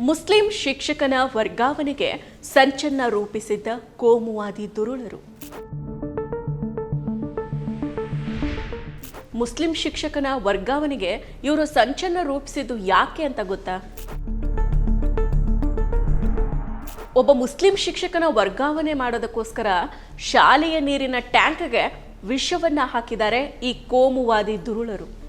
Muslim ಶಿಕ್ಷಕನ ವರ್ಗಾವಣೆಗೆ ಸಂಚನ್ನ ರೂಪಿಸಿದ್ದ ಕೋಮುವಾದಿ ದುರುಳರು. ಮುಸ್ಲಿಂ ಶಿಕ್ಷಕನ ವರ್ಗಾವಣೆಗೆ ಇವರು ಸಂಚನ್ನ ರೂಪಿಸಿದ್ದು ಯಾಕೆ ಅಂತ ಗೊತ್ತಾ? ಒಬ್ಬ ಮುಸ್ಲಿಂ ಶಿಕ್ಷಕನ ವರ್ಗಾವಣೆ ಮಾಡೋದಕ್ಕೋಸ್ಕರ ಶಾಲೆಯ ನೀರಿನ ಟ್ಯಾಂಕ್ಗೆ ವಿಷವನ್ನ ಹಾಕಿದ್ದಾರೆ ಈ ಕೋಮುವಾದಿ ದುರುಳರು.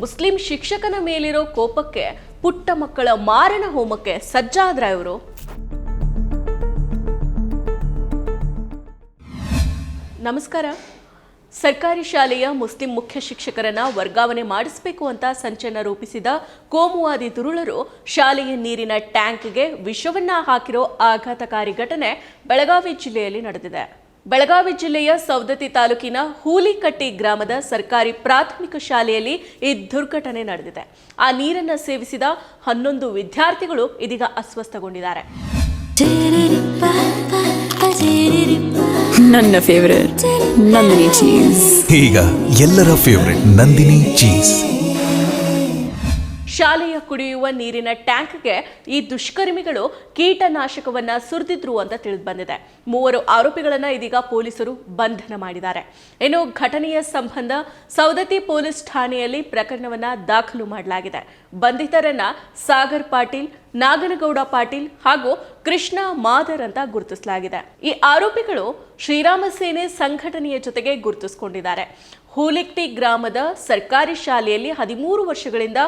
ಮುಸ್ಲಿಂ ಶಿಕ್ಷಕನ ಮೇಲಿರೋ ಕೋಪಕ್ಕೆ ಪುಟ್ಟ ಮಕ್ಕಳ ಮಾರಣ ಹೋಮಕ್ಕೆ ಸಜ್ಜಾದ್ರ ಇವರು? ನಮಸ್ಕಾರ. ಸರ್ಕಾರಿ ಶಾಲೆಯ ಮುಸ್ಲಿಂ ಮುಖ್ಯ ಶಿಕ್ಷಕರನ್ನ ವರ್ಗಾವಣೆ ಮಾಡಿಸಬೇಕು ಅಂತ ಸಂಚನ ರೂಪಿಸಿದ ಕೋಮುವಾದಿ ದುರುಳರು ಶಾಲೆಯ ನೀರಿನ ಟ್ಯಾಂಕ್ಗೆ ವಿಷವನ್ನ ಹಾಕಿರೋ ಆಘಾತಕಾರಿ ಘಟನೆ ಬೆಳಗಾವಿ ಜಿಲ್ಲೆಯಲ್ಲಿ ನಡೆದಿದೆ. ಬೆಳಗಾವಿ ಜಿಲ್ಲೆಯ ಸವದತ್ತಿ ತಾಲೂಕಿನ ಹೂಲಿಕಟ್ಟಿ ಗ್ರಾಮದ ಸರ್ಕಾರಿ ಪ್ರಾಥಮಿಕ ಶಾಲೆಯಲ್ಲಿ ಈ ದುರ್ಘಟನೆ ನಡೆದಿದೆ. ಆ ನೀರನ್ನು ಸೇವಿಸಿದ ಹನ್ನೊಂದು ವಿದ್ಯಾರ್ಥಿಗಳು ಇದೀಗ ಅಸ್ವಸ್ಥಗೊಂಡಿದ್ದಾರೆ. ನನ್ನ ಫೇವರೇಟ್ ನಂದಿನಿ ಚೀಸ್ ಈಗ ಎಲ್ಲರ ಫೇವರೆಟ್ ನಂದಿನಿ ಚೀಸ್ ಶಾಲೆಯ ಕುಡಿಯುವ ನೀರಿನ ಟ್ಯಾಂಕ್ಗೆ ಈ ದುಷ್ಕರ್ಮಿಗಳು ಕೀಟನಾಶಕವನ್ನ ಸುರಿದಿದ್ರು ಅಂತ ತಿಳಿದು ಬಂದಿದೆ ಮೂವರು ಆರೋಪಿಗಳನ್ನ ಇದೀಗ ಪೊಲೀಸರು ಬಂಧನ ಮಾಡಿದ್ದಾರೆ. ಇನ್ನು ಘಟನೆಯ ಸಂಬಂಧ ಸವದತ್ತಿ ಪೊಲೀಸ್ ಠಾಣೆಯಲ್ಲಿ ಪ್ರಕರಣವನ್ನ ದಾಖಲು ಮಾಡಲಾಗಿದೆ. ಬಂಧಿತರನ್ನ ಸಾಗರ್ ಪಾಟೀಲ್, ನಾಗನಗೌಡ ಪಾಟೀಲ್ ಹಾಗೂ ಕೃಷ್ಣ ಮಾದರ್ ಅಂತ ಗುರುತಿಸಲಾಗಿದೆ. ಈ ಆರೋಪಿಗಳು ಶ್ರೀರಾಮ ಸೇನೆ ಸಂಘಟನೆಯ ಜೊತೆಗೆ ಗುರುತಿಸಿಕೊಂಡಿದ್ದಾರೆ. ಹೂಲಿಕ್ಟಿ ಗ್ರಾಮದ ಸರ್ಕಾರಿ ಶಾಲೆಯಲ್ಲಿ ಹದಿಮೂರು ವರ್ಷಗಳಿಂದ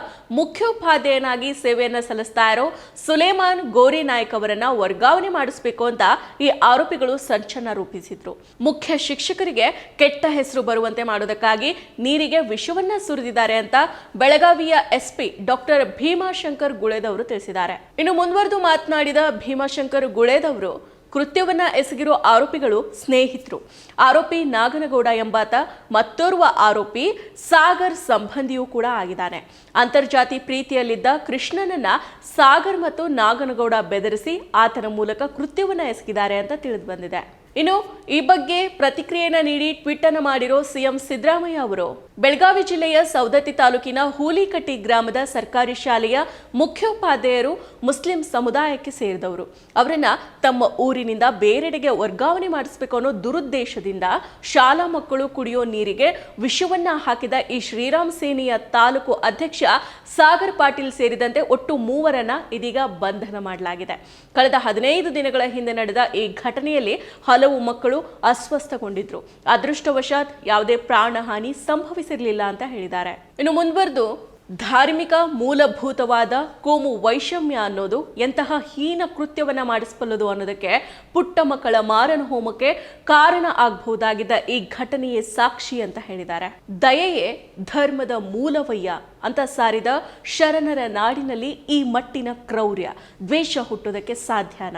ಮುಖ್ಯೋಪಾಧ್ಯಾಯನಾಗಿ ಸೇವೆಯನ್ನ ಸಲ್ಲಿಸ್ತಾ ಇರೋ ಸುಲೇಮಾನ್ ಗೋರಿ ನಾಯಕ್ ಅವರನ್ನ ವರ್ಗಾವಣೆ ಮಾಡಿಸಬೇಕು ಅಂತ ಈ ಆರೋಪಿಗಳು ಸಂಚನ್ನ ರೂಪಿಸಿದ್ರು. ಮುಖ್ಯ ಶಿಕ್ಷಕರಿಗೆ ಕೆಟ್ಟ ಹೆಸರು ಬರುವಂತೆ ಮಾಡೋದಕ್ಕಾಗಿ ನೀರಿಗೆ ವಿಷವನ್ನ ಸುರಿದಿದ್ದಾರೆ ಅಂತ ಬೆಳಗಾವಿಯ ಎಸ್ಪಿ ಡಾಕ್ಟರ್ ಭೀಮಾಶಂಕರ್ ಗುಳೇದವರು ತಿಳಿಸಿದ್ದಾರೆ. ಇನ್ನು ಮುಂದುವರೆದು ಮಾತನಾಡಿದ ಭೀಮಾಶಂಕರ್ ಗುಳೇದವರು ಕೃತ್ಯವನ್ನ ಎಸಗಿರೋ ಆರೋಪಿಗಳು ಸ್ನೇಹಿತರು. ಆರೋಪಿ ನಾಗನಗೌಡ ಎಂಬಾತ ಮತ್ತೋರ್ವ ಆರೋಪಿ ಸಾಗರ್ ಸಂಬಂಧಿಯೂ ಕೂಡ ಆಗಿದ್ದಾನೆ. ಅಂತರ್ಜಾತಿ ಪ್ರೀತಿಯಲ್ಲಿದ್ದ ಕೃಷ್ಣನನ್ನ ಸಾಗರ್ ಮತ್ತು ನಾಗನಗೌಡ ಬೆದರಿಸಿ ಆತನ ಮೂಲಕ ಕೃತ್ಯವನ್ನ ಎಸಗಿದ್ದಾರೆ ಅಂತ ತಿಳಿದು ಬಂದಿದೆ. ಇನ್ನು ಈ ಬಗ್ಗೆ ಪ್ರತಿಕ್ರಿಯೆಯನ್ನ ನೀಡಿ ಟ್ವೀಟ್ ಅನ್ನು ಮಾಡಿರೋ ಸಿಎಂ ಸಿದ್ದರಾಮಯ್ಯ ಅವರು. ಬೆಳಗಾವಿ ಜಿಲ್ಲೆಯ ಸವದತ್ತಿ ತಾಲೂಕಿನ ಹೂಲಿಕಟ್ಟಿ ಗ್ರಾಮದ ಸರ್ಕಾರಿ ಶಾಲೆಯ ಮುಖ್ಯೋಪಾಧ್ಯಾಯರು ಮುಸ್ಲಿಂ ಸಮುದಾಯಕ್ಕೆ ಸೇರಿದವರು. ಅವರನ್ನ ತಮ್ಮ ಊರಿನಿಂದ ಬೇರೆಡೆಗೆ ವರ್ಗಾವಣೆ ಮಾಡಿಸಬೇಕು ಅನ್ನೋ ದುರುದ್ದೇಶದಿಂದ ಶಾಲಾ ಮಕ್ಕಳು ಕುಡಿಯೋ ನೀರಿಗೆ ವಿಷವನ್ನ ಹಾಕಿದ ಈ ಶ್ರೀರಾಮ್ ಸೇನೆಯ ತಾಲೂಕು ಅಧ್ಯಕ್ಷ ಸಾಗರ್ ಪಾಟೀಲ್ ಸೇರಿದಂತೆ ಒಟ್ಟು ಮೂವರನ್ನ ಇದೀಗ ಬಂಧನ ಮಾಡಲಾಗಿದೆ. ಕಳೆದ ಹದಿನೈದು ದಿನಗಳ ಹಿಂದೆ ನಡೆದ ಈ ಘಟನೆಯಲ್ಲಿ ಹಲವು ಮಕ್ಕಳು ಅಸ್ವಸ್ಥಗೊಂಡಿದ್ರು. ಅದೃಷ್ಟವಶಾತ್ ಯಾವುದೇ ಪ್ರಾಣಹಾನಿ ಸಂಭವಿಸಿರಲಿಲ್ಲ ಅಂತ ಹೇಳಿದ್ದಾರೆ. ಇನ್ನು ಮುಂದುವರೆದು, ಧಾರ್ಮಿಕ ಮೂಲಭೂತವಾದ ಕೋಮು ವೈಷಮ್ಯ ಅನ್ನೋದು ಎಂತಹ ಹೀನ ಕೃತ್ಯವನ್ನ ಮಾಡಿಸಬಲ್ಲದು ಅನ್ನೋದಕ್ಕೆ ಪುಟ್ಟ ಮಕ್ಕಳ ಮಾರಣ ಹೋಮಕ್ಕೆ ಕಾರಣ ಆಗಬಹುದಾಗಿದ್ದ ಈ ಘಟನೆಯೇ ಸಾಕ್ಷಿ ಅಂತ ಹೇಳಿದ್ದಾರೆ. ದಯೆಯೇ ಧರ್ಮದ ಮೂಲವಯ್ಯ ಅಂತ ಸಾರಿದ ಶರಣರ ನಾಡಿನಲ್ಲಿ ಈ ಮಟ್ಟಿನ ಕ್ರೌರ್ಯ ದ್ವೇಷ ಹುಟ್ಟೋದಕ್ಕೆ ಸಾಧ್ಯನ?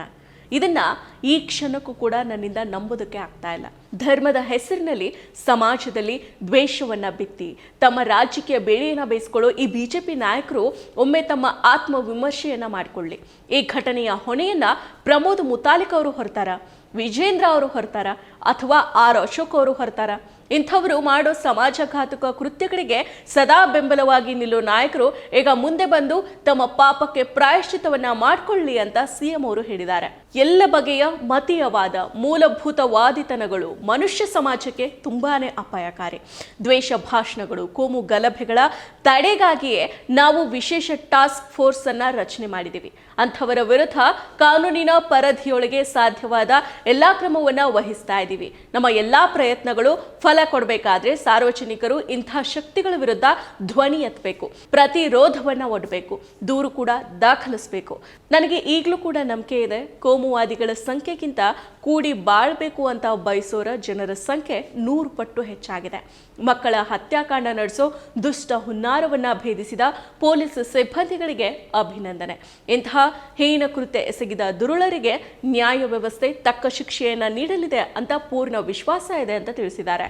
ಇದನ್ನ ಈ ಕ್ಷಣಕ್ಕೂ ಕೂಡ ನನ್ನಿಂದ ನಂಬೋದಕ್ಕೆ ಆಗ್ತಾ ಇಲ್ಲ. ಧರ್ಮದ ಹೆಸರಿನಲ್ಲಿ ಸಮಾಜದಲ್ಲಿ ದ್ವೇಷವನ್ನ ಬಿತ್ತಿ, ತಮ್ಮ ರಾಜಕೀಯ ಬೇಳೆಯನ್ನ ಬೇಯಿಸ್ಕೊಳ್ಳೋ ಈ ಬಿಜೆಪಿ ನಾಯಕರು ಒಮ್ಮೆ ತಮ್ಮ ಆತ್ಮ ವಿಮರ್ಶೆಯನ್ನ ಮಾಡಿಕೊಳ್ಳಿ. ಈ ಘಟನೆಯ ಹೊಣೆಯನ್ನ ಪ್ರಮೋದ್ ಮುತಾಲಿಕ್ ಅವರು ಹೊರತಾರ, ವಿಜೇಂದ್ರ ಅವರು ಹೊರತಾರ, ಅಥವಾ ಆರ್ ಅಶೋಕ್ ಅವರು ಹೊರತಾರ. ಇಂಥವರು ಮಾಡೋ ಸಮಾಜಘಾತುಕ ಕೃತ್ಯಗಳಿಗೆ ಸದಾ ಬೆಂಬಲವಾಗಿ ನಿಲ್ಲೋ ನಾಯಕರು ಈಗ ಮುಂದೆ ಬಂದು ತಮ್ಮ ಪಾಪಕ್ಕೆ ಪ್ರಾಯಶ್ಚಿತವನ್ನ ಮಾಡಿಕೊಳ್ಳಿ ಅಂತ ಸಿಎಂ ಅವರು ಹೇಳಿದ್ದಾರೆ. ಎಲ್ಲ ಬಗೆಯ ಮತೀಯವಾದ ಮೂಲಭೂತವಾದಿತನಗಳು ಮನುಷ್ಯ ಸಮಾಜಕ್ಕೆ ತುಂಬಾನೇ ಅಪಾಯಕಾರಿ. ದ್ವೇಷ ಭಾಷಣಗಳು, ಕೋಮು ಗಲಭೆಗಳ ತಡೆಗಾಗಿಯೇ ನಾವು ವಿಶೇಷ ಟಾಸ್ಕ್ ಫೋರ್ಸ್ ಅನ್ನ ರಚನೆ ಮಾಡಿದ್ದೀವಿ ಅಂಥವರ ವಿರುದ್ಧ ಕಾನೂನಿನ ಪರಧಿಯೊಳಗೆ ಸಾಧ್ಯವಾದ ಎಲ್ಲಾ ಕ್ರಮವನ್ನ ವಹಿಸ್ತಾ ಇದ್ದೀವಿ ನಮ್ಮ ಎಲ್ಲಾ ಪ್ರಯತ್ನಗಳು ಫಲ ಕೊಡಬೇಕಾದ್ರೆ ಸಾರ್ವಜನಿಕರು ಇಂಥ ಶಕ್ತಿಗಳ ವಿರುದ್ಧ ಧ್ವನಿ ಎತ್ತಬೇಕು, ಪ್ರತಿರೋಧವನ್ನ ಒಡ್ಬೇಕು, ದೂರು ಕೂಡ ದಾಖಲಿಸಬೇಕು. ನನಗೆ ಈಗಲೂ ಕೂಡ ನಂಬಿಕೆ ಇದೆ, ಕೋಮುವಾದಿಗಳ ಸಂಖ್ಯೆಗಿಂತ ಕೂಡಿ ಬಾಳ್ಬೇಕು ಅಂತ ಬಯಸೋರ ಜನರ ಸಂಖ್ಯೆ ನೂರು ಪಟ್ಟು ಹೆಚ್ಚಾಗಿದೆ. ಮಕ್ಕಳ ಹತ್ಯಾಕಾಂಡ ನಡೆಸೋ ದುಷ್ಟ ಹುನ್ನಾರವನ್ನ ಭೇದಿಸಿದ ಪೊಲೀಸ್ ಸಿಬ್ಬಂದಿಗಳಿಗೆ ಅಭಿನಂದನೆ. ಇಂತಹ ಹೀನ ಕೃತ್ಯ ಎಸಗಿದ ದುರುಳರಿಗೆ ನ್ಯಾಯ ವ್ಯವಸ್ಥೆ ತಕ್ಕ ಶಿಕ್ಷೆಯನ್ನ ನೀಡಲಿದೆ ಅಂತ ಪೂರ್ಣ ವಿಶ್ವಾಸ ಇದೆ ಅಂತ ತಿಳಿಸಿದ್ದಾರೆ.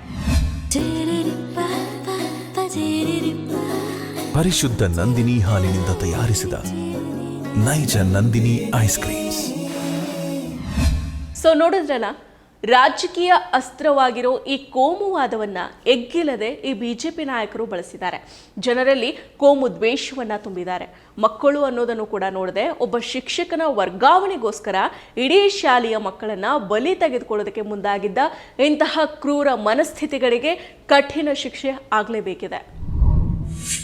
ಪರಿಶುದ್ಧ ನಂದಿನಿ ಹಾಲಿನಿಂದ ತಯಾರಿಸಿದ ನೈಜ ನಂದಿನಿ ಐಸ್ ಕ್ರೀಮ್ಸ್. ಸೊ ನೋಡಿದ್ರಲ್ಲ, ರಾಜಕೀಯ ಅಸ್ತ್ರವಾಗಿರೋ ಈ ಕೋಮುವಾದವನ್ನ ಎಗ್ಗಿಲ್ಲದೆ ಈ ಬಿ ಜೆ ಪಿ ನಾಯಕರು ಬಳಸಿದ್ದಾರೆ. ಜನರಲ್ಲಿ ಕೋಮು ದ್ವೇಷವನ್ನು ತುಂಬಿದ್ದಾರೆ. ಮಕ್ಕಳು ಅನ್ನೋದನ್ನು ಕೂಡ ನೋಡದೆ ಒಬ್ಬ ಶಿಕ್ಷಕನ ವರ್ಗಾವಣೆಗೋಸ್ಕರ ಇಡೀ ಶಾಲೆಯ ಮಕ್ಕಳನ್ನು ಬಲಿ ತೆಗೆದುಕೊಳ್ಳೋದಕ್ಕೆ ಮುಂದಾಗಿದ್ದ ಇಂತಹ ಕ್ರೂರ ಮನಸ್ಥಿತಿಗಳಿಗೆ ಕಠಿಣ ಶಿಕ್ಷೆ ಆಗಲೇಬೇಕಿದೆ.